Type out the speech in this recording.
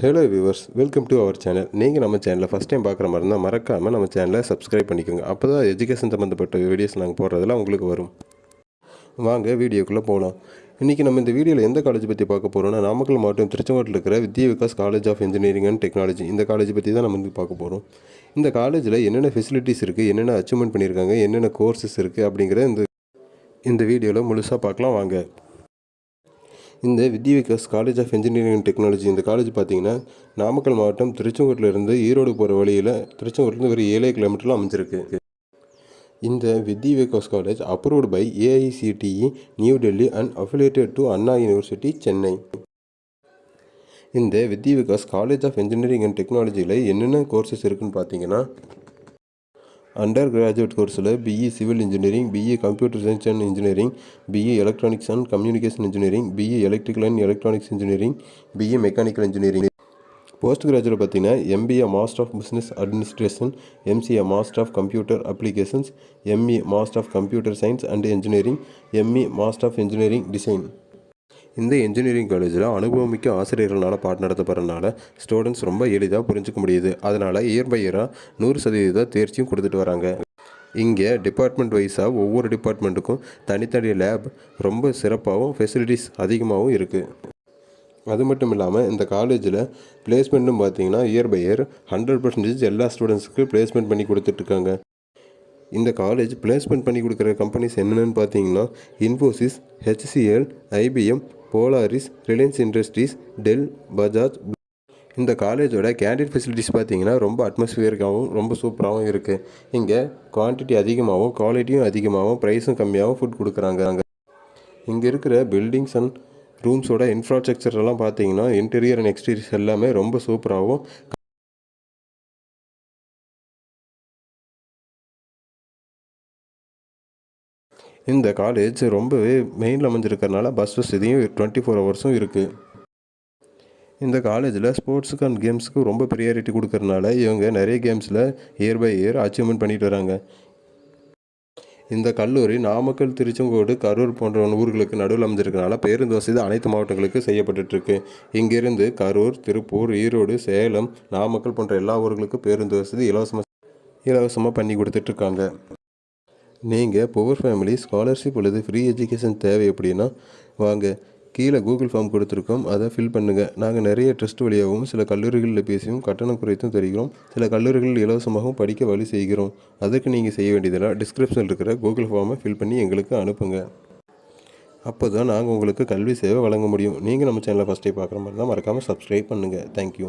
Hello viewers welcome to our channel நீங்கள் நம்ம சேனலில் ஃபஸ்ட் டைம் பார்க்குற மாதிரி இருந்தால் மறக்காமல் நம்ம சேனலை சப்ஸ்கிரைப் பண்ணிக்கோங்க. அப்போ தான் எஜுகேஷன் சம்மந்தப்பட்ட வீடியோஸ் நாங்கள் போடுறதெல்லாம் உங்களுக்கு வரும். வாங்க வீடியோக்குள்ளே போகலாம் இன்றைக்கி நம்ம இந்த வீடியோவில் எந்த காலேஜ் பற்றி பார்க்க போகிறோம்னா நாமக்கல் மாவட்டம் திருச்செங்கோட்டில் இருக்கிற Vidya Vikas college of engineering and technology இந்த காலேஜ் பற்றி தான் நம்ம வந்து பார்க்க போகிறோம் இந்த காலேஜில் என்னென்ன ஃபெசிலிட்டிஸ் இருக்குது என்னென்ன அச்சீவ்மெண்ட் பண்ணியிருக்காங்க என்னென்ன கோர்சஸ் இருக்குது அப்படிங்கிற இந்த இந்த வீடியோவில் முழுசாக பார்க்கலாம். வாங்க. இந்த Vidya Vikas college of engineering and technology இந்த காலேஜ் பார்த்தீங்கன்னா நாமக்கல் மாவட்டம் திருச்செங்கோட்டிலிருந்து ஈரோடு போகிற வழியில் திருச்செங்கோட்டிலேருந்து ஒரு ஏழே கிலோமீட்டரில் அமைஞ்சிருக்கு. இந்த Vidya Vikas college approved by AICTE new Delhi and affiliated to Anna university Chennai இந்த Vidya Vikas college of engineering and டெக்னாலஜியில் என்னென்ன கோர்சஸ் இருக்குன்னு பார்த்தீங்கன்னா அண்டர் கிராஜுவேட் கோர்ஸில் BE civil engineering BE computer science and engineering BE electronics and communication engineering BE electrical and electronics engineering BE mechanical engineering post graduate பார்த்தீங்கன்னா MBA master of business administration MCA master of computer applications ME master of computer science and engineering ME master of engineering design இந்த engineering காலேஜில் அனுபவமிக்க ஆசிரியர்களால் பாடம் நடத்தப்படுறதுனால students ரொம்ப எளிதாக புரிஞ்சுக்க முடியுது. அதனால் இயர் பை இயராக நூறு சதவீத தேர்ச்சியும் கொடுத்துட்டு வராங்க. இங்கே டிபார்ட்மெண்ட் வைஸாக ஒவ்வொரு டிபார்ட்மெண்ட்டுக்கும் தனித்தனி லேப் ரொம்ப சிறப்பாகவும் ஃபெசிலிட்டிஸ் அதிகமாகவும் இருக்குது அது மட்டும் இல்லாமல் இந்த காலேஜில் பிளேஸ்மெண்ட்டும் பார்த்தீங்கன்னா year by year hundred percentage எல்லா ஸ்டூடெண்ட்ஸுக்கு பிளேஸ்மெண்ட் பண்ணி கொடுத்துட்ருக்காங்க இந்த காலேஜ் பிளேஸ்மெண்ட் பண்ணி கொடுக்குற கம்பெனிஸ் என்னென்னு பார்த்தீங்கன்னா Infosys HCL IBM Polaris Reliance industries Dell Bajaj இந்த காலேஜோட கேண்டீன் ஃபெசிலிட்டிஸ் பார்த்தீங்கன்னா ரொம்ப அட்மாஸ்பியரிக்காகவும் ரொம்ப சூப்பராகவும் இருக்குது இங்கே குவான்டிட்டி அதிகமாகவும் குவாலிட்டியும் அதிகமாகவும் ப்ரைஸும் கம்மியாகவும் ஃபுட் கொடுக்குறாங்க. இங்கே இருக்கிற பில்டிங்ஸ் அண்ட் ரூம்ஸோட இன்ஃப்ராஸ்ட்ரக்சர் எல்லாம் பார்த்தீங்கன்னா இன்டீரியர் அண்ட் எக்ஸ்டீரியர்ஸ் எல்லாமே ரொம்ப சூப்பராகவும் இந்த காலேஜ் ரொம்பவே மெயினில் அமைஞ்சிருக்கறனால பஸ் வசதியும் டுவெண்ட்டி ஃபோர் ஹவர்ஸும் இருக்குது இந்த காலேஜில் ஸ்போர்ட்ஸுக்கு அண்ட் கேம்ஸுக்கு ரொம்ப ப்ரியாரிட்டி கொடுக்கறனால இவங்க நிறைய கேம்ஸில் இயர் பை இயர் அச்சீவ்மெண்ட் பண்ணிட்டு வராங்க. இந்த கல்லூரி நாமக்கல் திருச்செங்கோடு கரூர் போன்ற ஊர்களுக்கு நடுவில் அமைஞ்சிருக்கனால பேருந்து வசதி அனைத்து மாவட்டங்களுக்கு செய்யப்பட்டுருக்கு இங்கிருந்து கரூர் திருப்பூர் ஈரோடு சேலம் நாமக்கல் போன்ற எல்லா ஊர்களுக்கும் பேருந்து வசதி இலவசமாக இலவசமாக பண்ணி கொடுத்துட்ருக்காங்க. நீங்கள் புவர் ஃபேமிலி ஸ்காலர்ஷிப் அல்லது ஃப்ரீ எஜுகேஷன் தேவை அப்படின்னா வாங்க கீழே கூகுள் ஃபார்ம் கொடுத்துருக்கோம். அதை ஃபில் பண்ணுங்கள் நாங்கள் நிறைய ட்ரஸ்ட் வழியாகவும் சில கல்லூரிகளில் பேசியும் கட்டணம் குறைத்தும் தெரிகிறோம். சில கல்லூரிகளில் இலவசமாகவும் படிக்க வழி செய்கிறோம். அதுக்கு நீங்கள் செய்ய வேண்டியதெல்லாம் டிஸ்கிரிப்ஷனில் இருக்கிற கூகுள் ஃபார்மை ஃபில் பண்ணி எங்களுக்கு அனுப்புங்க. அப்போ தான் நாங்கள் உங்களுக்கு கல்வி சேவை வழங்க முடியும். நீங்கள் நம்ம சேனலை ஃபஸ்ட்டே பார்க்குற மாதிரி தான் மறக்காமல் சப்ஸ்கிரைப் பண்ணுங்கள் தேங்க்யூ